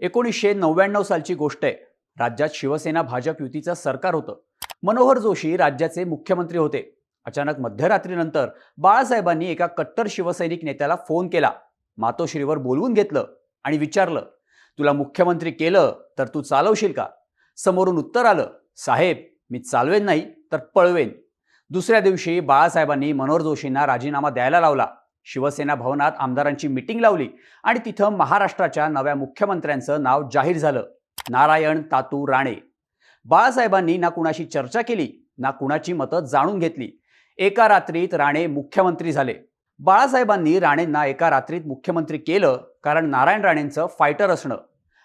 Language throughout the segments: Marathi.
एकोणीसशे नव्याण्णव सालची गोष्ट आहे. राज्यात शिवसेना भाजप युतीचं सरकार होतं. मनोहर जोशी राज्याचे मुख्यमंत्री होते. अचानक मध्यरात्रीनंतर बाळासाहेबांनी एका कट्टर शिवसैनिक नेत्याला फोन केला. मातोश्रीवर बोलवून घेतलं आणि विचारलं तुला मुख्यमंत्री केलं तर तू चालवशील का? समोरून उत्तर आलं साहेब मी चालवेन नाही तर पळवेन. दुसऱ्या दिवशी बाळासाहेबांनी मनोहर जोशींना राजीनामा द्यायला लावला. शिवसेना भवनात आमदारांची मिटिंग लावली आणि तिथं महाराष्ट्राच्या नव्या मुख्यमंत्र्यांचं नाव जाहीर झालं. नारायण तातू राणे. बाळासाहेबांनी ना कुणाशी चर्चा केली ना कुणाची मतं जाणून घेतली. एका रात्रीत राणे मुख्यमंत्री झाले. बाळासाहेबांनी राणेंना एका रात्रीत मुख्यमंत्री केलं कारण नारायण राणेंचं फायटर असणं.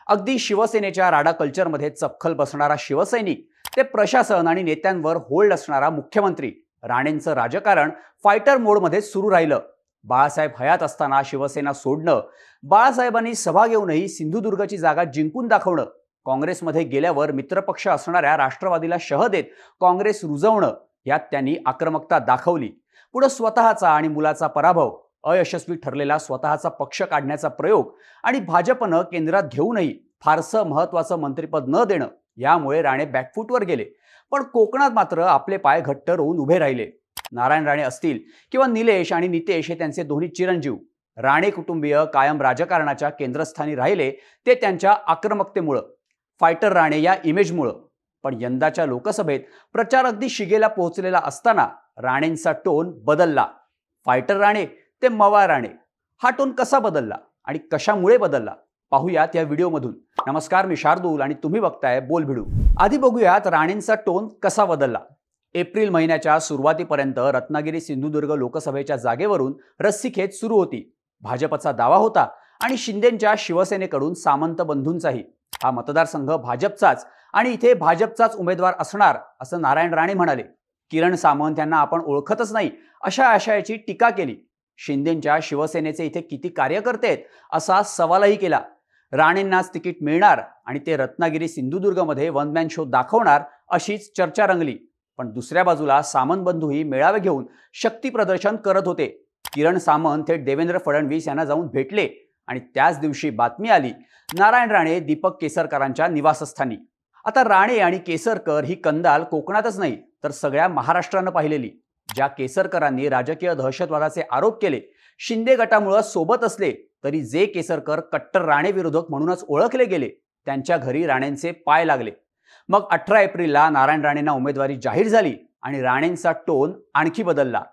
अगदी शिवसेनेच्या राडा कल्चरमध्ये चपखल बसणारा शिवसैनिक ते प्रशासन आणि नेत्यांवर होल्ड असणारा मुख्यमंत्री. राणेंचं राजकारण फायटर मोडमध्ये सुरू राहिलं. बाळासाहेब हयात असताना शिवसेना सोडणं बाळासाहेबांनी सभा घेऊनही सिंधुदुर्गची जागा जिंकून दाखवणं काँग्रेसमध्ये गेल्यावर मित्रपक्ष असणाऱ्या राष्ट्रवादीला शह देत काँग्रेस रुजवणं यात त्यांनी आक्रमकता दाखवली. पुढं स्वतःचा आणि मुलाचा पराभव अयशस्वी ठरलेला स्वतःचा पक्ष काढण्याचा प्रयोग आणि भाजपनं केंद्रात घेऊनही फारसं महत्त्वाचं मंत्रिपद न देणं यामुळे राणे बॅकफूटवर गेले. पण कोकणात मात्र आपले पाय घट्ट रोवून उभे राहिले. नारायण राणे असतील किंवा निलेश आणि नितेश हे त्यांचे दोन्ही चिरंजीव राणे कुटुंबीय कायम राजकारणाच्या केंद्रस्थानी राहिले ते त्यांच्या आक्रमकतेमुळं फायटर राणे या इमेजमुळं पण यंदाच्या लोकसभेत प्रचार अगदी शिगेला पोहोचलेला असताना राणेंचा टोन बदलला. फायटर राणे ते मवा राणे हा टोन कसा बदलला आणि कशामुळे बदलला? पाहूयात या व्हिडिओमधून. नमस्कार मी शार्दूल आणि तुम्ही बघताय बोल भिडू आधी बघूयात राणेंचा टोन कसा बदलला. एप्रिल महिन्याच्या सुरुवातीपर्यंत रत्नागिरी सिंधुदुर्ग लोकसभेच्या जागेवरून रस्सीखेच सुरू होती. भाजपचा दावा होता आणि शिंदेंच्या शिवसेनेकडून सामंत बंधूंचाही. हा मतदारसंघ भाजपचाच आणि इथे भाजपचाच उमेदवार असणार असं नारायण राणे म्हणाले. किरण सामंत यांना आपण ओळखतच नाही अशा आशयाची टीका केली. शिंदेंच्या शिवसेनेचे इथे किती कार्यकर्ते आहेत असा सवालही केला. राणेंनाच तिकीट मिळणार आणि ते रत्नागिरी सिंधुदुर्गमध्ये वन मॅन शो दाखवणार अशीच चर्चा रंगली. पण दुसऱ्या बाजूला सामंत बंधूही मेळावे घेऊन शक्ती प्रदर्शन करत होते. किरण सामंत थेट देवेंद्र फडणवीस यांना जाऊन भेटले आणि त्याच दिवशी बातमी आली नारायण राणे दीपक केसरकरांच्या निवासस्थानी. आता राणे आणि केसरकर ही कंदाल कोकणातच नाही तर सगळ्या महाराष्ट्रानं पाहिलेली. ज्या केसरकरांनी राजकीय दहशतवादाचे आरोप केले शिंदे गटामुळं सोबत असले तरी जे केसरकर कट्टर राणे विरोधक म्हणूनच ओळखले गेले त्यांच्या घरी राणेंचे पाय लागले. मग अठरा एप्रिलला नारायण राणेंना उमेदवारी जाहीर झाली आणि राणेंचा टोन आणखी बदलला.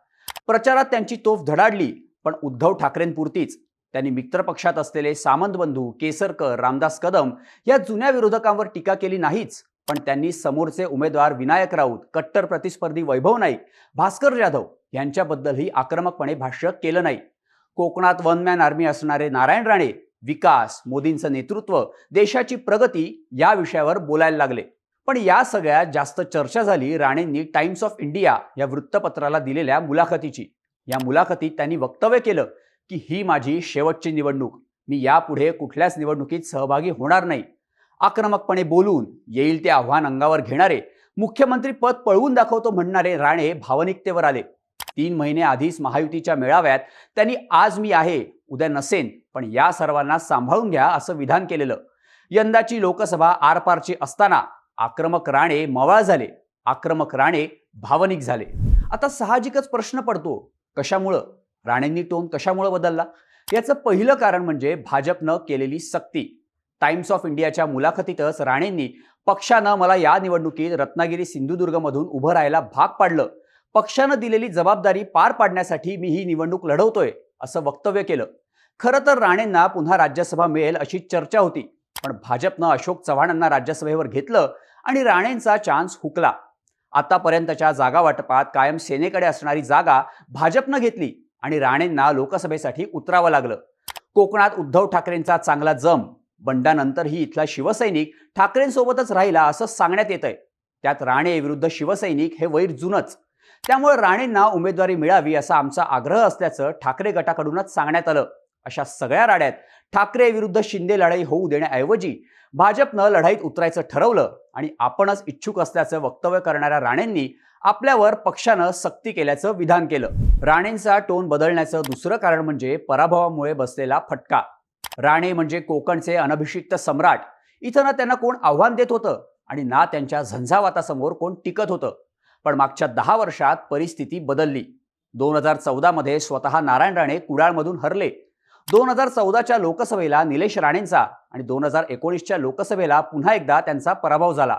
प्रचारात त्यांची तोफ धडाडली पण उद्धव ठाकरेंपुरतीच. त्यांनी मित्रपक्षात असलेले सामंत बंधू केसरकर रामदास कदम या जुन्या विरोधकांवर टीका केली नाहीच. पण त्यांनी समोरचे उमेदवार विनायक राऊत कट्टर प्रतिस्पर्धी वैभव नाईक भास्कर जाधव यांच्याबद्दलही आक्रमकपणे भाष्य केलं नाही. कोकणात वन मॅन आर्मी असणारे नारायण राणे विकास मोदींचं नेतृत्व देशाची प्रगती या विषयावर बोलायला लागले. पण या सगळ्यात जास्त चर्चा झाली राणेंनी टाइम्स ऑफ इंडिया या वृत्तपत्राला दिलेल्या मुलाखतीची. या मुलाखतीत त्यांनी वक्तव्य केलं की ही माझी शेवटची निवडणूक. मी यापुढे कुठल्याच निवडणुकीत सहभागी होणार नाही. आक्रमकपणे बोलून येईल ते आव्हान अंगावर घेणारे मुख्यमंत्री पद पळवून दाखवतो म्हणणारे राणे भावनिकतेवर आले. तीन महिने आधीच महायुतीच्या मेळाव्यात त्यांनी आज मी आहे उद्या नसेन पण या सर्वांना सांभाळून घ्या असं विधान केलेलं. यंदाची लोकसभा आरपारची असताना आक्रमक राणे मवाळ झाले. आक्रमक राणे भावनिक झाले. आता साहजिकच प्रश्न पडतो कशामुळं? राणेंनी टोन कशामुळं बदलला? याचं पहिलं कारण म्हणजे भाजपनं केलेली सक्ती. टाइम्स ऑफ इंडियाच्या मुलाखतीतच राणेंनी पक्षानं मला या निवडणुकीत रत्नागिरी सिंधुदुर्गमधून उभं राहायला भाग पाडलं. पक्षानं दिलेली जबाबदारी पार पाडण्यासाठी मी ही निवडणूक लढवतोय असं वक्तव्य केलं. खरं तर राणेंना पुन्हा राज्यसभा मिळेल अशी चर्चा होती. पण भाजपनं अशोक चव्हाणांना राज्यसभेवर घेतलं आणि राणेंचा चान्स हुकला. आतापर्यंतच्या जागा वाटपात कायम सेनेकडे असणारी जागा भाजपनं घेतली आणि राणेंना लोकसभेसाठी उतरावं लागलं. कोकणात उद्धव ठाकरेंचा चांगला जम. बंडानंतरही इथला शिवसैनिक ठाकरेंसोबतच राहिला असं सांगण्यात येत आहे त्यात राणे विरुद्ध शिवसैनिक हे वैर जुनच. त्यामुळे राणेंना उमेदवारी मिळावी असा आमचा आग्रह असल्याचं ठाकरे गटाकडूनच सांगण्यात आलं. अशा सगळ्या राड्यात ठाकरे विरुद्ध शिंदे लढाई होऊ देण्याऐवजी भाजपनं लढाईत उतरायचं ठरवलं आणि आपणच इच्छुक असल्याचं वक्तव्य करणाऱ्या राणेंनी आपल्यावर पक्षानं सक्ती केल्याचं विधान केलं. राणेंचा टोन बदलण्याचं दुसरं कारण म्हणजे पराभवामुळे बसलेला फटका. राणे म्हणजे कोकणचे अनभिषिक्त सम्राट. इथं ना त्यांना कोण आव्हान देत होतं? आणि ना त्यांच्या झंझावातासमोर कोण टिकत होतं? पण मागच्या दहा वर्षात परिस्थिती बदलली. दोन हजार चौदामध्ये स्वतः नारायण राणे कुडाळमधून हरले. दोन हजार चौदाच्या लोकसभेला निलेश राणेंचा आणि दोन हजार एकोणीसच्या लोकसभेला पुन्हा एकदा त्यांचा पराभव झाला.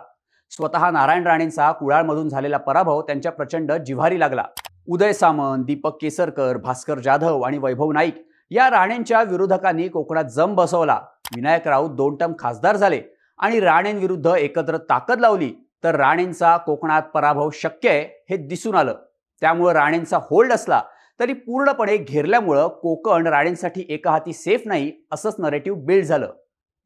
स्वतः नारायण राणेंचा कुडाळमधून झालेला पराभव त्यांच्या प्रचंड जिव्हारी लागला. उदय सामंत दीपक केसरकर भास्कर जाधव आणि वैभव नाईक या राणेंच्या विरोधकांनी कोकणात जम बसवला. विनायक राऊत दोन टर्म खासदार झाले आणि राणेंविरुद्ध एकत्र ताकद लावली तर राणेंचा कोकणात पराभव शक्य आहे हे दिसून आलं. त्यामुळं राणेंचा होल्ड असला तरी पूर्णपणे घेरल्यामुळं कोकण राणेंसाठी एका हाती सेफ नाही असंच नरेटिव्ह बिल्ड झालं.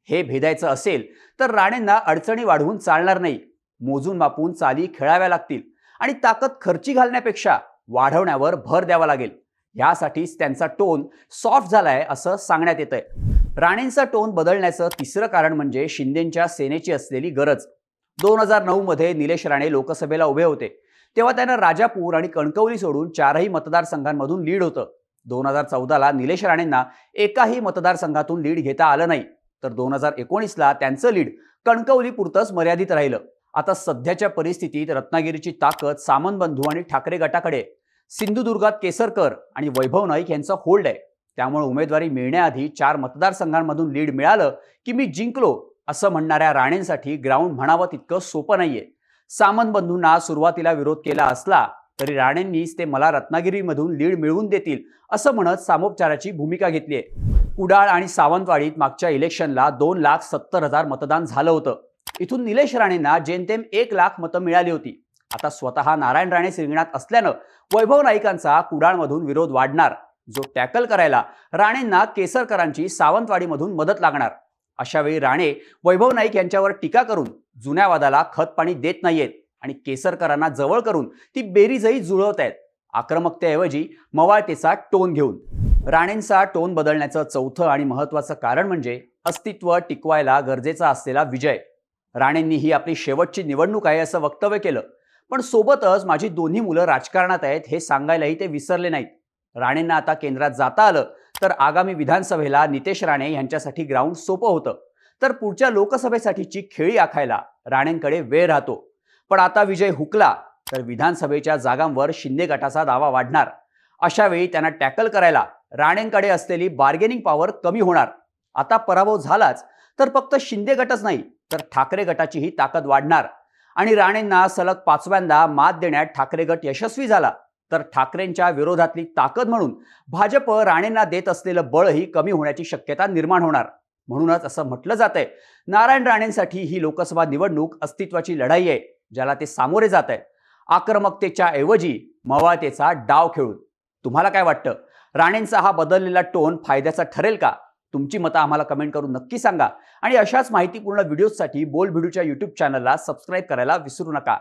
हे भेदायचं असेल तर राणेंना अडचणी वाढवून चालणार नाही. मोजून मापून चाली खेळाव्या लागतील आणि ताकद खर्ची घालण्यापेक्षा वाढवण्यावर भर द्यावा लागेल. यासाठीच त्यांचा टोन सॉफ्ट झालाय असं सांगण्यात येत आहे राणेंचा टोन बदलण्याचं तिसरं कारण म्हणजे शिंदेच्या सेनेची असलेली गरज. दोन हजार नऊ मध्ये निलेश राणे लोकसभेला उभे होते. तेव्हा त्यानं राजापूर आणि कणकवली सोडून चारही मतदारसंघांमधून लीड होतं. दोन हजार चौदाला निलेश राणेंना एकाही मतदारसंघातून लीड घेता आलं नाही. तर दोन हजार एकोणीसला त्यांचं लीड कणकवली पुरतंच मर्यादित राहिलं. आता सध्याच्या परिस्थितीत रत्नागिरीची ताकद सामनबंधू बंधू आणि ठाकरे गटाकडे. सिंधुदुर्गात केसरकर आणि वैभव नाईक यांचा होल्ड आहे. त्यामुळे उमेदवारी मिळण्याआधी चार मतदारसंघांमधून लीड मिळालं की मी जिंकलो असं म्हणणाऱ्या राणेंसाठी ग्राउंड म्हणावं तितकं सोपं नाहीये. सामंत बंधूंना सुरुवातीला विरोध केला असला तरी राणेंनीच ते मला रत्नागिरीमधून लीड मिळवून देतील असं म्हणत सामोपचाराची भूमिका घेतली आहे. कुडाळ आणि सावंतवाडीत मागच्या इलेक्शनला दोन लाख सत्तर हजार मतदान झालं होतं. इथून निलेश राणेंना जेमतेम एक लाख मतं मिळाली होती. आता स्वतः नारायण राणे रिंगणात असल्यानं वैभव नाईकांचा कुडाळमधून विरोध वाढणार. जो टॅकल करायला राणेंना केसरकरांची सावंतवाडीमधून मदत लागणार. अशावेळी राणे वैभव नाईक यांच्यावर टीका करून जुन्या वादाला खत पाणी देत नाहीयेत आणि केसरकरांना जवळ करून ती बेरीजही जुळवत आहेत. आक्रमकतेऐवजी मवाळतेचा टोन घेऊन. राणेंचा टोन बदलण्याचं चौथं आणि महत्वाचं कारण म्हणजे अस्तित्व टिकवायला गरजेचा असलेला विजय. राणेंनी ही आपली शेवटची निवडणूक आहे असं वक्तव्य केलं. पण सोबतच माझी दोन्ही मुलं राजकारणात आहेत हे सांगायलाही ते विसरले नाहीत. राणेंना आता केंद्रात जाता आलं. तर आगामी विधानसभेला नितेश राणे यांच्यासाठी ग्राउंड सोपं होतं. तर पुढच्या लोकसभेसाठीची खेळी आखायला राणेंकडे वेळ राहतो. पण आता विजय हुकला तर विधानसभेच्या जागांवर शिंदे गटाचा दावा वाढणार. अशा वेळी त्यांना टॅकल करायला राणेंकडे असलेली बार्गेनिंग पॉवर कमी होणार. आता पराभव झालाच तर फक्त शिंदे गटच नाही तर ठाकरे गटाचीही ताकद वाढणार. आणि राणेंना सलग पाचव्यांदा मात देण्यात ठाकरे गट यशस्वी झाला. तर ठाकरेंच्या विरोधातली ताकद म्हणून भाजप राणेंना देत असलेलं बळही कमी होण्याची शक्यता निर्माण होणार. म्हणूनच असं म्हटलं जात आहे नारायण राणेंसाठी ही लोकसभा निवडणूक अस्तित्वाची लढाई आहे ज्याला ते सामोरे जात आहेत. आक्रमकतेच्या ऐवजी मवाळतेचा डाव खेळून. तुम्हाला काय वाटतं? राणेंचा हा बदललेला टोन फायद्याचा ठरेल का? तुमची मतं आम्हाला कमेंट करून नक्की सांगा. आणि अशाच माहितीपूर्ण व्हिडिओजसाठी बोल भिडूच्या यूट्यूब चॅनलला सबस्क्राईब करायला विसरू नका.